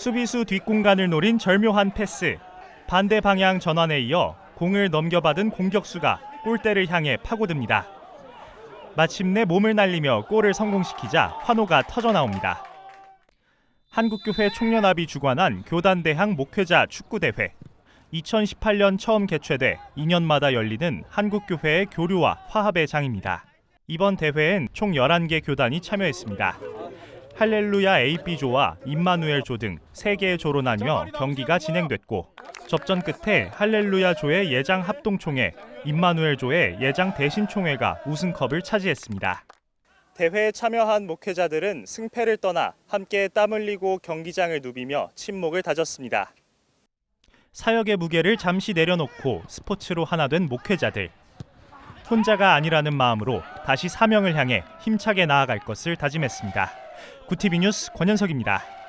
수비수 뒷공간을 노린 절묘한 패스. 반대 방향 전환에 이어 공을 넘겨받은 공격수가 골대를 향해 파고듭니다. 마침내 몸을 날리며 골을 성공시키자 환호가 터져 나옵니다. 한국교회 총연합이 주관한 교단대항 목회자 축구대회. 2018년 처음 개최돼 2년마다 열리는 한국교회의 교류와 화합의 장입니다. 이번 대회엔 총 11개 교단이 참여했습니다. 할렐루야 AB조와 임마누엘조 등 3개의 조로 나뉘어 경기가 진행됐고 접전 끝에 할렐루야조의 예장 합동총회, 임마누엘조의 예장 대신총회가 우승컵을 차지했습니다. 대회에 참여한 목회자들은 승패를 떠나 함께 땀 흘리고 경기장을 누비며 침묵을 다졌습니다. 사역의 무게를 잠시 내려놓고 스포츠로 하나 된 목회자들. 혼자가 아니라는 마음으로 다시 사명을 향해 힘차게 나아갈 것을 다짐했습니다. 구티비 뉴스 권현석입니다.